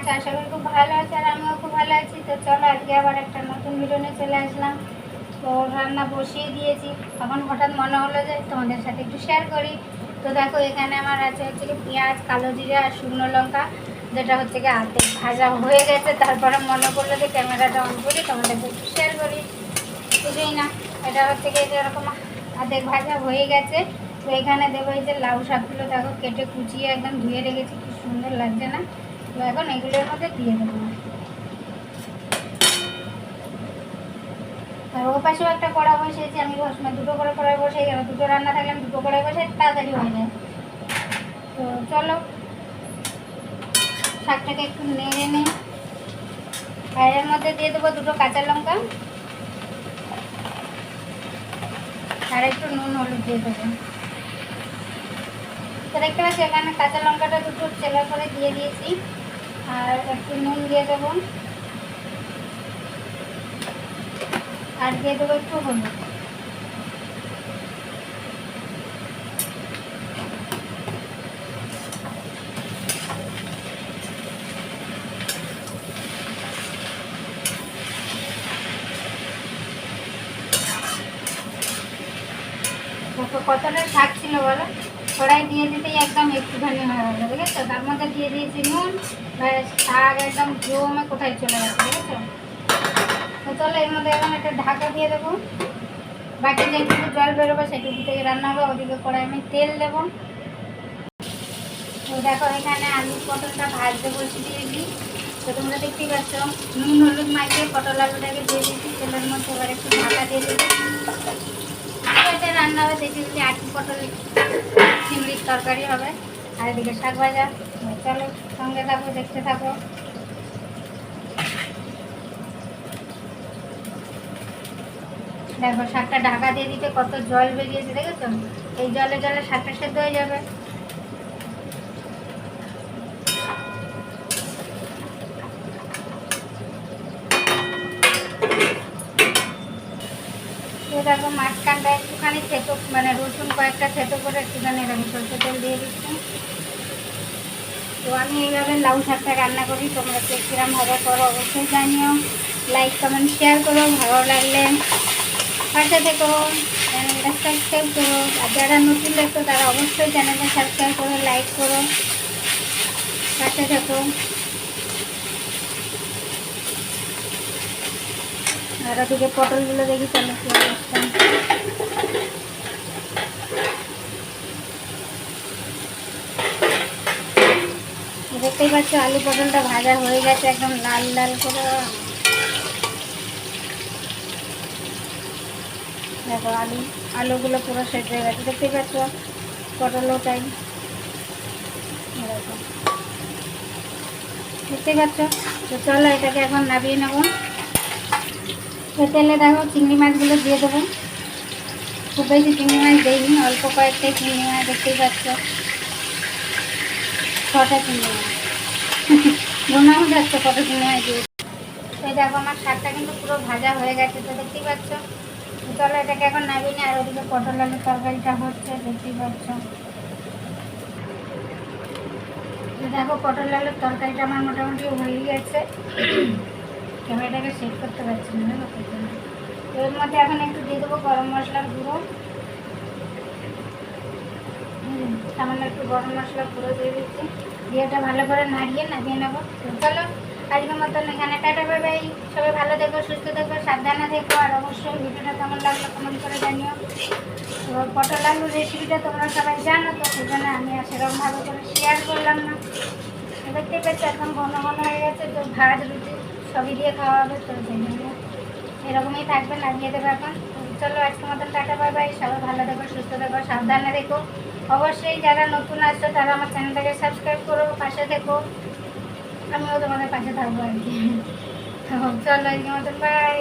আছে, আশা করি খুব ভালো আছে আর আমিও খুব ভালো আছি। তো চলো, আজকে আবার একটা নতুন ভিডিও চলে আসলাম। তো রান্না বসিয়ে দিয়েছি। তখন হঠাৎ মনে হলো যে তোমাদের সাথে একটু শেয়ার করি। তো দেখো, এখানে আমার আছে হচ্ছে কি পেঁয়াজ, কালো জিরে আর শুকনো লঙ্কা, যেটা হচ্ছে কি হাতে ভাজা হয়ে গেছে। তারপরে মনে করল যে ক্যামেরাটা অন করি, তোমাদেরকে একটু শেয়ার করি। কিছুই না, এটা হচ্ছে কি এরকম আধেক ভাজা হয়ে গেছে। তো এখানে দেবো এই যে লাউ শাকগুলো, দেখো কেটে কুচিয়ে একদম ধুয়ে রেখেছি, কি সুন্দর লাগছে না? এখন এগুলোর মধ্যে দিয়ে দেবো। আর ও পাশেও একটা কড়া বসিয়েছি, আমি সবসময় দুটো করে কড়াই বসে গেল দুটো রান্না থাকলে আমি দুটো কড়াই বসে তাড়াতাড়ি হয়ে যায়। তো চলো, শাকটাকে একটু নেড়ে নিই। আর মধ্যে দিয়ে দেবো দুটো কাঁচা লঙ্কা। আর একটু নুন, হলুদ দিয়ে দেবো। তো দেখতে পাচ্ছি, এখানে কাঁচা লঙ্কাটা দুটো চেলা করে দিয়ে দিয়েছি। আর একটু নুন দিয়ে দেবো। আর দিয়ে দেবো একটু হলুদ। কতটা শাক ছিল বলো? কড়াই দিয়ে দিতেই একদম একটুখানি হয়ে গেলো আছে তার মধ্যে দিয়ে দিয়েছি নুন শাক একদম জমে কোথায় চলে গেছে, বুঝেছ? তো চলো, এর মধ্যে এখন একটা ঢাকা দিয়ে দেবো। বাকি যেটুকু জল বেরোবে সেটুকু থেকে রান্না হবে, ওদিকে কড়াই আমি তেল দেবো। তো দেখো, এখানে আলু পটলটা ভাজতে বসে দিয়েছি তো তোমরা দেখতেই পাচ্ছ, নুন, হলুদ মাখিয়ে পটল আলুটাকে দিয়ে দিয়েছি, তেলের মধ্যে এবার একটু ঢাকা দিয়ে এটা রান্না হবে সেই যদি আটু পটল, চিংড়ির তরকারি হবে। আর এদিকে শাক ভাজা। চলো, সঙ্গে থাকো, দেখতে থাকো। দেখো, শাকটা ঢাকা দিয়ে দিতে কত জল বেরিয়েছে, দেখেছ? এই জলে জলে শাকটা সেদ্ধ হয়ে যাবে। তো দেখো মাঝখানটা একটুখানি থেতো মানে রসুন কয়েকটা থেতো করে একটুখানি এরকম সরষে তেল দিয়ে দিচ্ছি। তো আমি এইভাবে লাউ শাকটা রান্না করি, তোমরা কে কিরম হবে করো অবশ্যই জানিও। লাইক কমেন্ট শেয়ার করো, ভালো লাগলে পাশে থেকো চ্যানেলটা সাবস্ক্রাইব করো। আর যারা নতুন দেখো তারা অবশ্যই চ্যানেলটা সাবস্ক্রাইব করো লাইক করো, পাশে থেকো। আর ওদিকে পটলগুলো দেখি চলো কি অবস্থা দেখতেই পাচ্ছ? আলু পটলটা ভাজা হয়ে গেছে, একদম লাল লাল করে। দেখো, আলু, আলুগুলো পুরো সেট হয়ে গেছে। দেখতে পাচ্ছ? পটলও তাই। এরকম। দেখতেই পাচ্ছ? তো চলো, এটাকে এখন নামিয়ে নেব। তেলে দেখো, চিংড়ি মাছগুলো দিয়ে দেবো। খুব বেশি চিংড়ি মাছ দেইনি, অল্প কয়েকটাই চিংড়ি মাছ দেখতেই পাচ্ছ। ছটা চিংড়ি মাছ। গোনাও যাচ্ছে কত চিংড়ি মাছ দিয়ে তো দেখো, আমার শাকটা কিন্তু পুরো ভাজা হয়ে গেছে, তো দেখতেই পাচ্ছ? চলো এটাকে এখন নামিয়ে নিই, আর ওদিকে পটল আলুর তরকারিটা হচ্ছে, দেখতেই পাচ্ছ? দেখো, পটল আলুর তরকারিটা আমার মোটামুটি হয়ে গেছে। ক্যামেরাটাকে সেট করতে পারছি না এর মধ্যে এখন একটু দিয়ে দেবো গরম মশলার গুঁড়ো। সামান্য একটু গরম মশলা গুঁড়ো দিয়ে দিচ্ছি। দিয়ে ওটা ভালো করে নাড়িয়ে নামিয়ে নেব। চলো, আজকের মতন এখানে, টাটা বাই বাই সবাই ভালো থেকো, সুস্থ থেকো, সাবধানে থেকো। আর অবশ্যই ভিডিওটা কেমন লাগল কমেন্ট করে জানিও। তো পটল আলুর রেসিপিটা তোমরা সবাই জানো, তো সেই জন্য আমি আর সেরকম ভালো করে শেয়ার করলাম না। দেখতেই পাচ্ছি, এখন ঘন ঘন হয়ে গেছে, তো ভাত, রুটি সবই দিয়ে খাওয়া হবে, তো এরকমই থাকবে, লাগিয়ে দেবে এখন। চলো, আজকের মতন টাটা বাই বাই সবাই ভালো থেকো, সুস্থ থেকো, সাবধানে থেকো। অবশ্যই যারা নতুন আসছো, তারা আমার চ্যানেলটাকে সাবস্ক্রাইব করো, পাশে দেখো আমিও তোমাদের পাশে থাকব আর কি। চলো আজকে মতন বাই